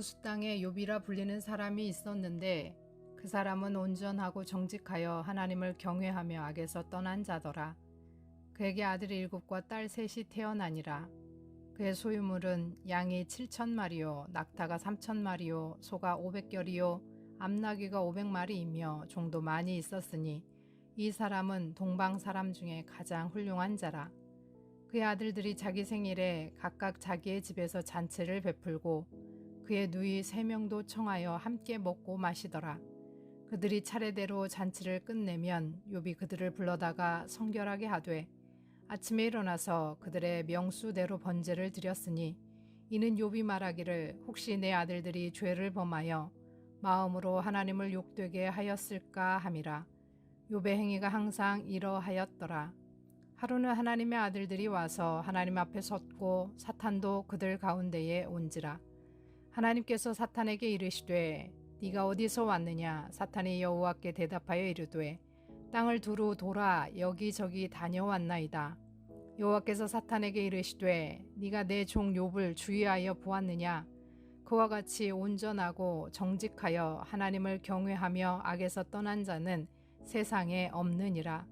우스 땅에 욥이라 불리는 사람이 있었는데 그 사람은 온전하고 정직하여 하나님을 경외하며 악에서 떠난 자더라. 그에게 아들 일곱과 딸 셋이 태어나니라. 그의 소유물은 양이 칠천 마리요, 낙타가 삼천 마리요, 소가 오백 결이요, 암나귀가 오백 마리이며 종도 많이 있었으니 이 사람은 동방 사람 중에 가장 훌륭한 자라. 그의 아들들이 자기 생일에 각각 자기의 집에서 잔치를 베풀고 그의 누이 세 명도 청하여 함께 먹고 마시더라. 그들이 차례대로 잔치를 끝내면 욥이 그들을 불러다가 성결하게 하되 아침에 일어나서 그들의 명수대로 번제를 드렸으니 이는 욥이 말하기를 혹시 내 아들들이 죄를 범하여 마음으로 하나님을 욕되게 하였을까 함이라. 욥의 행위가 항상 이러하였더라. 하루는 하나님의 아들들이 와서 하나님 앞에 섰고 사탄도 그들 가운데에 온지라 하나님께서 사탄에게 이르시되 네가 어디서 왔느냐 사탄이 여호와께 대답하여 이르되 땅을 두루 돌아 여기저기 다녀왔나이다. 여호와께서 사탄에게 이르시되 네가 내 종 욥을 주의하여 보았느냐 그와 같이 온전하고 정직하여 하나님을 경외하며 악에서 떠난 자는 세상에 없느니라.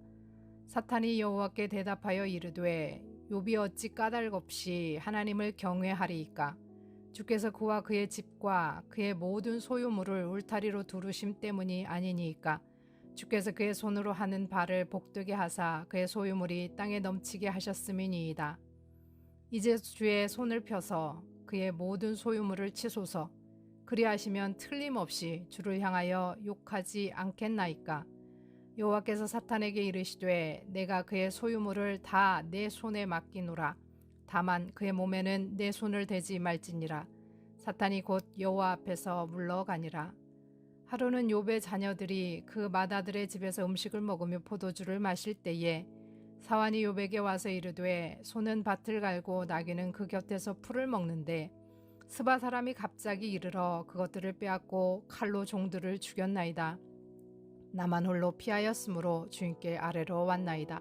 사탄이 여호와께 대답하여 이르되 욥이 어찌 까닭없이 하나님을 경외하리이까 주께서 그와 그의 집과 그의 모든 소유물을 울타리로 두르심 때문이 아니니이까. 주께서 그의 손으로 하는 바를 복되게 하사 그의 소유물이 땅에 넘치게 하셨음이니이다. 이제 주의 손을 펴서 그의 모든 소유물을 치소서. 그리하시면 틀림없이 주를 향하여 욕하지 않겠나이까. 여호와께서 사탄에게 이르시되 내가 그의 소유물을 다 내 손에 맡기노라 다만 그의 몸에는 내 손을 대지 말지니라 사탄이 곧 여호와 앞에서 물러가니라 하루는 욥의 자녀들이 그 마다들의 집에서 음식을 먹으며 포도주를 마실 때에 사환이 욥에게 와서 이르되 소는 밭을 갈고 나귀는 그 곁에서 풀을 먹는데 스바 사람이 갑자기 이르러 그것들을 빼앗고 칼로 종들을 죽였나이다. 나만 홀로 피하였으므로 주인께 아래로 왔나이다.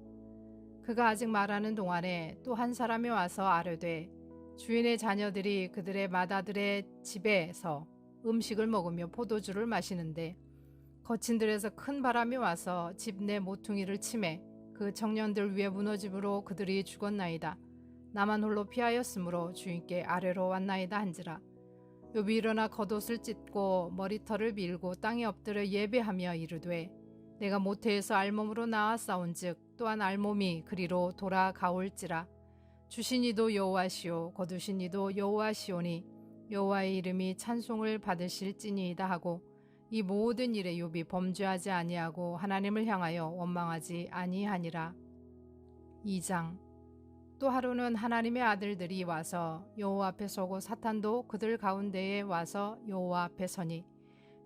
그가 아직 말하는 동안에 또 한 사람이 와서 아뢰되 주인의 자녀들이 그들의 마다들의 집에서 음식을 먹으며 포도주를 마시는데 거친들에서 큰 바람이 와서 집 내 모퉁이를 치매 그 청년들 위에 무너짐으로 그들이 죽었나이다. 나만 홀로 피하였으므로 주인께 아래로 왔나이다 한지라. 욥이 일어나 겉옷을 찢고 머리털을 밀고 땅에 엎드려 예배하며 이르되 내가 모태에서 알몸으로 나와 싸운즉 또한 알몸이 그리로 돌아가올지라 주신 이도 여호와시오 거두신 이도 여호와시오니 여호와의 이름이 찬송을 받으실지니이다 하고 이 모든 일에 욥이 범죄하지 아니하고 하나님을 향하여 원망하지 아니하니라. 2장 또 하루는 하나님의 아들들이 와서 여호와 앞에 서고 사탄도 그들 가운데에 와서 여호와 앞에 서니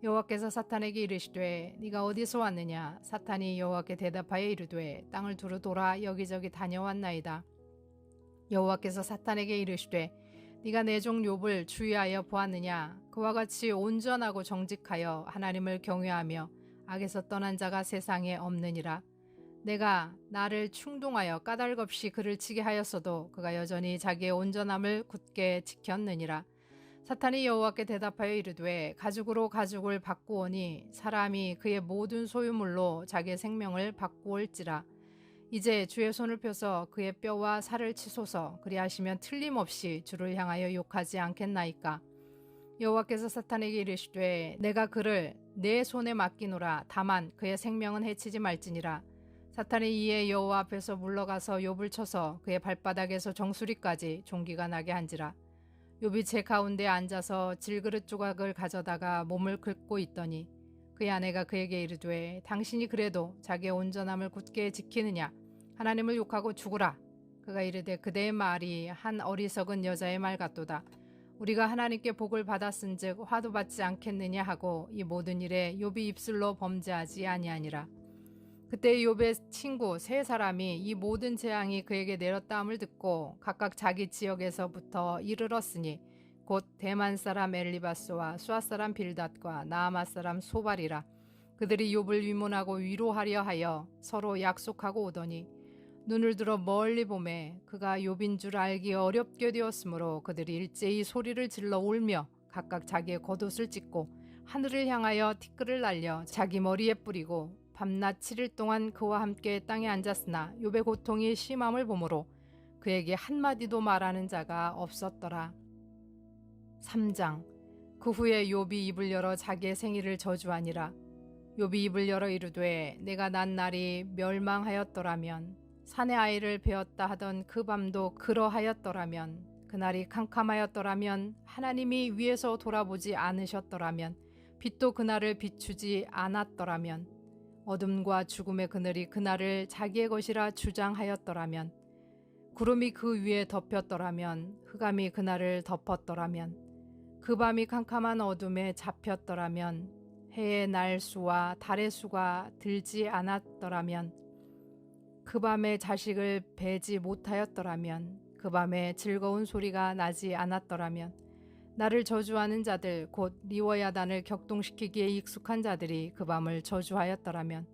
여호와께서 사탄에게 이르시되 네가 어디서 왔느냐? 사탄이 여호와께 대답하여 이르되 땅을 두루 돌아 여기저기 다녀왔나이다. 여호와께서 사탄에게 이르시되 네가 내 종 욥을 주의하여 보았느냐? 그와 같이 온전하고 정직하여 하나님을 경외하며 악에서 떠난 자가 세상에 없느니라. 내가 나를 충동하여 까닭 없이 그를 치게 하였어도 그가 여전히 자기의 온전함을 굳게 지켰느니라 사탄이 여호와께 대답하여 이르되 가죽으로 가죽을 바꾸오니 사람이 그의 모든 소유물로 자기의 생명을 바꾸올지라. 이제 주의 손을 펴서 그의 뼈와 살을 치소서. 그리하시면 틀림없이 주를 향하여 욕하지 않겠나이까. 여호와께서 사탄에게 이르시되 내가 그를 내 손에 맡기노라. 다만 그의 생명은 해치지 말지니라. 사탄이 이에 여호와 앞에서 물러가서 욥을 쳐서 그의 발바닥에서 정수리까지 종기가 나게 한지라 욥이 제 가운데 앉아서 질그릇 조각을 가져다가 몸을 긁고 있더니 그의 아내가 그에게 이르되 당신이 그래도 자기의 온전함을 굳게 지키느냐? 하나님을 욕하고 죽으라. 그가 이르되 그대의 말이 한 어리석은 여자의 말 같도다. 우리가 하나님께 복을 받았은즉 화도 받지 않겠느냐? 하고 이 모든 일에 욥이 입술로 범죄하지 아니하니라. 그때 욥의 친구 세 사람이 이 모든 재앙이 그에게 내렸다함을 듣고 각각 자기 지역에서부터 이르렀으니 곧 대만 사람 엘리바스와 수아 사람 빌닷과 나아마 사람 소발이라 그들이 욥을 위문하고 위로하려 하여 서로 약속하고 오더니 눈을 들어 멀리 보매 그가 욥인 줄 알기 어렵게 되었으므로 그들이 일제히 소리를 질러 울며 각각 자기의 겉옷을 찢고 하늘을 향하여 티끌을 날려 자기 머리에 뿌리고 밤낮 7일 동안 그와 함께 땅에 앉았으나 욥의 고통이 심함을 보므로 그에게 한마디도 말하는 자가 없었더라. 3장 그 후에 욥이 입을 열어 자기의 생일을 저주하니라. 욥이 입을 열어 이르되 내가 난 날이 멸망하였더라면 산의 아이를 베었다 하던 그 밤도 그러하였더라면 그날이 캄캄하였더라면 하나님이 위에서 돌아보지 않으셨더라면 빛도 그날을 비추지 않았더라면 어둠과 죽음의 그늘이 그날을 자기의 것이라 주장하였더라면 구름이 그 위에 덮였더라면 흑암이 그날을 덮었더라면 그 밤이 캄캄한 어둠에 잡혔더라면 해의 날 수와 달의 수가 들지 않았더라면 그 밤에 자식을 베지 못하였더라면 그 밤에 즐거운 소리가 나지 않았더라면 나를 저주하는 자들 곧 리워야단을 격동시키기에 익숙한 자들이 그 밤을 저주하였더라면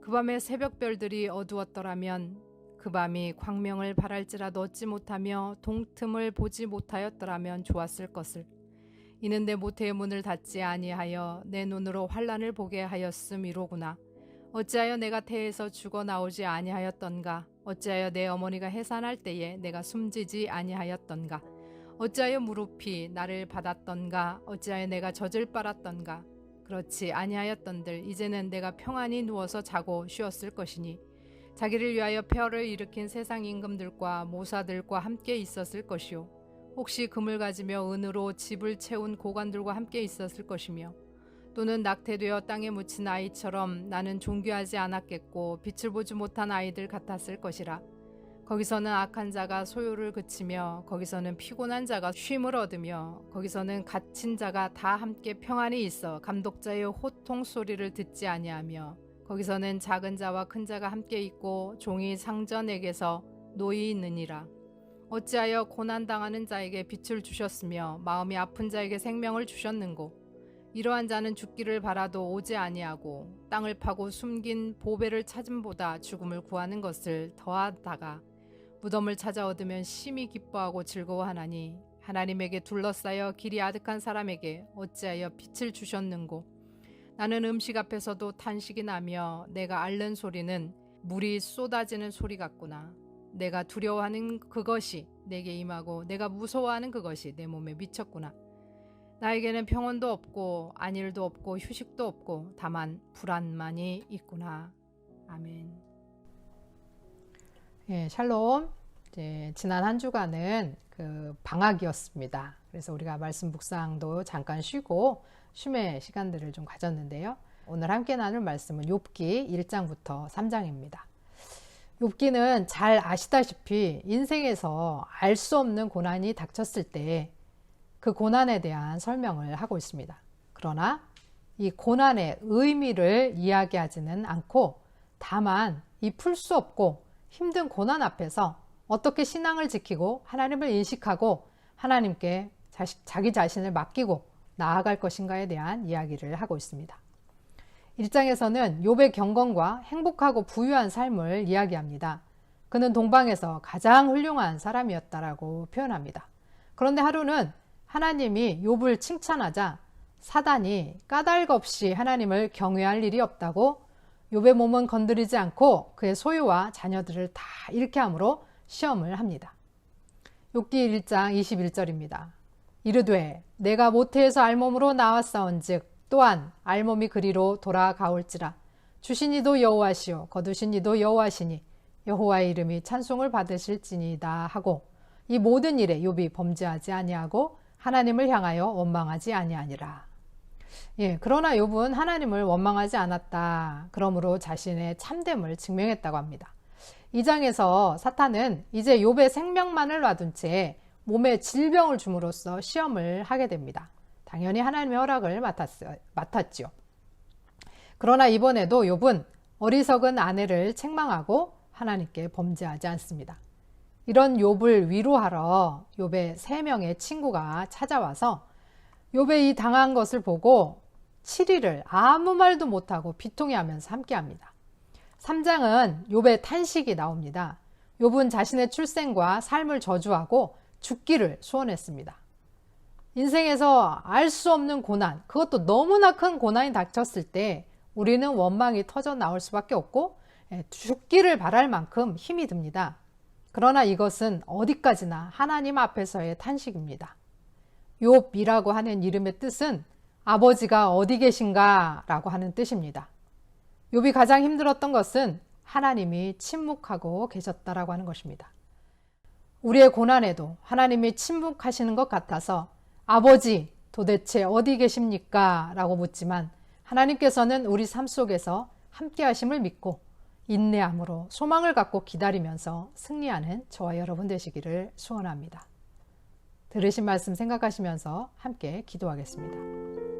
그 밤에 새벽별들이 어두웠더라면 그 밤이 광명을 바랄지라도 얻지 못하며 동틈을 보지 못하였더라면 좋았을 것을. 이는 내 모태의 문을 닫지 아니하여 내 눈으로 환란을 보게 하였음이로구나. 어찌하여 내가 태에서 죽어 나오지 아니하였던가? 어찌하여 내 어머니가 해산할 때에 내가 숨지지 아니하였던가 어찌하여 무릎이 나를 받았던가? 어찌하여 내가 젖을 빨았던가? 그렇지 아니하였던들 이제는 내가 평안히 누워서 자고 쉬었을 것이니 자기를 위하여 폐허를 일으킨 세상 임금들과 모사들과 함께 있었을 것이요. 혹시 금을 가지며 은으로 집을 채운 고관들과 함께 있었을 것이며 또는 낙태되어 땅에 묻힌 아이처럼 나는 존귀하지 않았겠고 빛을 보지 못한 아이들 같았을 것이라. 거기서는 악한 자가 소요를 그치며 거기서는 피곤한 자가 쉼을 얻으며 거기서는 갇힌 자가 다 함께 평안히 있어 감독자의 호통 소리를 듣지 아니하며 거기서는 작은 자와 큰 자가 함께 있고 종이 상전에게서 노이 있느니라. 어찌하여 고난 당하는 자에게 빛을 주셨으며 마음이 아픈 자에게 생명을 주셨는고 이러한 자는 죽기를 바라도 오지 아니하고 땅을 파고 숨긴 보배를 찾음보다 죽음을 구하는 것을 더하다가 무덤을 찾아 얻으면 심히 기뻐하고 즐거워하나니 하나님에게 둘러싸여 길이 아득한 사람에게 어찌하여 빛을 주셨는고 나는 음식 앞에서도 탄식이 나며 내가 앓는 소리는 물이 쏟아지는 소리 같구나 내가 두려워하는 그것이 내게 임하고 내가 무서워하는 그것이 내 몸에 미쳤구나 나에게는 평온도 없고 안일도 없고 휴식도 없고 다만 불안만이 있구나. 아멘. 예, 샬롬. 이제 지난 한 주간은 그 방학이었습니다. 그래서 우리가 말씀 묵상도 잠깐 쉬고 쉼의 시간들을 좀 가졌는데요. 오늘 함께 나눌 말씀은 욥기 1장부터 3장입니다. 욥기는 잘 아시다시피 인생에서 알 수 없는 고난이 닥쳤을 때 그 고난에 대한 설명을 하고 있습니다. 그러나 이 고난의 의미를 이야기하지는 않고 다만 이 풀 수 없고 힘든 고난 앞에서 어떻게 신앙을 지키고 하나님을 인식하고 하나님께 자기 자신을 맡기고 나아갈 것인가에 대한 이야기를 하고 있습니다. 1장에서는 욥의 경건과 행복하고 부유한 삶을 이야기합니다. 그는 동방에서 가장 훌륭한 사람이었다라고 표현합니다. 그런데 하루는 하나님이 욥을 칭찬하자 사단이 까닭 없이 하나님을 경외할 일이 없다고 욥의 몸은 건드리지 않고 그의 소유와 자녀들을 다 잃게 함으로 시험을 합니다. 욥기 1장 21절입니다. 이르되 내가 모태에서 알몸으로 나왔사온즉 또한 알몸이 그리로 돌아가올지라 주신 이도 여호와시오 거두신 이도 여호와시니 여호와의 이름이 찬송을 받으실지니다 하고 이 모든 일에 욥이 범죄하지 아니하고 하나님을 향하여 원망하지 아니하니라. 예, 그러나 욥은 하나님을 원망하지 않았다. 그러므로 자신의 참됨을 증명했다고 합니다. 이 장에서 사탄은 이제 욥의 생명만을 놔둔 채 몸에 질병을 줌으로써 시험을 하게 됩니다. 당연히 하나님의 허락을 맡았어요. 맡았죠. 그러나 이번에도 욥은 어리석은 아내를 책망하고 하나님께 범죄하지 않습니다. 이런 욥을 위로하러 욥의 세 명의 친구가 찾아와서 욥의 이 당한 것을 보고 7일을 아무 말도 못하고 비통해하면서 함께합니다. 3장은 욥의 탄식이 나옵니다. 욥은 자신의 출생과 삶을 저주하고 죽기를 소원했습니다. 인생에서 알 수 없는 고난, 그것도 너무나 큰 고난이 닥쳤을 때 우리는 원망이 터져 나올 수밖에 없고 예, 죽기를 바랄 만큼 힘이 듭니다. 그러나 이것은 어디까지나 하나님 앞에서의 탄식입니다. 욥이라고 하는 이름의 뜻은 아버지가 어디 계신가 라고 하는 뜻입니다. 욥이 가장 힘들었던 것은 하나님이 침묵하고 계셨다라고 하는 것입니다. 우리의 고난에도 하나님이 침묵하시는 것 같아서 아버지 도대체 어디 계십니까? 라고 묻지만 하나님께서는 우리 삶 속에서 함께 하심을 믿고 인내함으로 소망을 갖고 기다리면서 승리하는 저와 여러분 되시기를 소원합니다. 들으신 말씀 생각하시면서 함께 기도하겠습니다.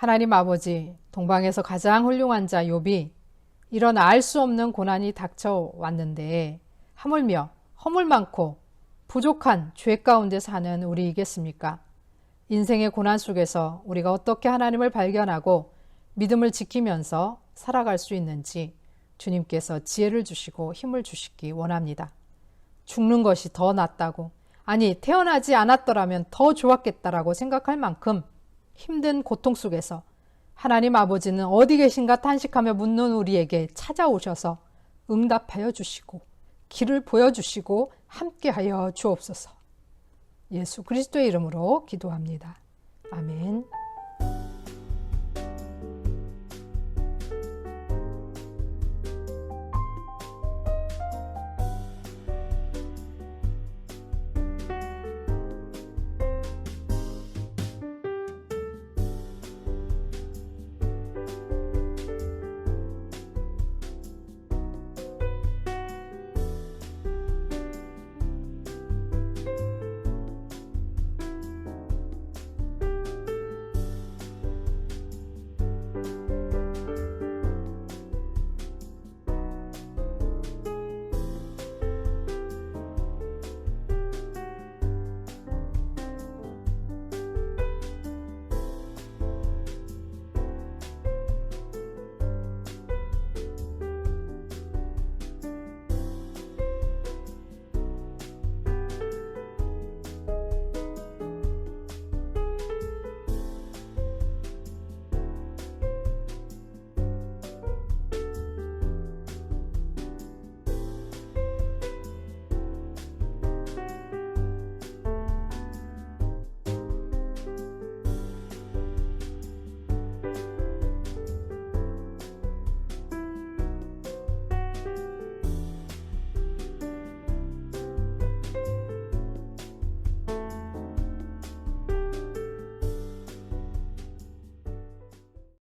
하나님 아버지, 동방에서 가장 훌륭한 자 욥이 이런 알 수 없는 고난이 닥쳐왔는데 하물며 허물 많고 부족한 죄 가운데 사는 우리이겠습니까? 인생의 고난 속에서 우리가 어떻게 하나님을 발견하고 믿음을 지키면서 살아갈 수 있는지 주님께서 지혜를 주시고 힘을 주시기 원합니다. 죽는 것이 더 낫다고, 아니, 태어나지 않았더라면 더 좋았겠다라고 생각할 만큼 힘든 고통 속에서 하나님 아버지는 어디 계신가 탄식하며 묻는 우리에게 찾아오셔서 응답하여 주시고 길을 보여주시고 함께하여 주옵소서. 예수 그리스도의 이름으로 기도합니다. 아멘.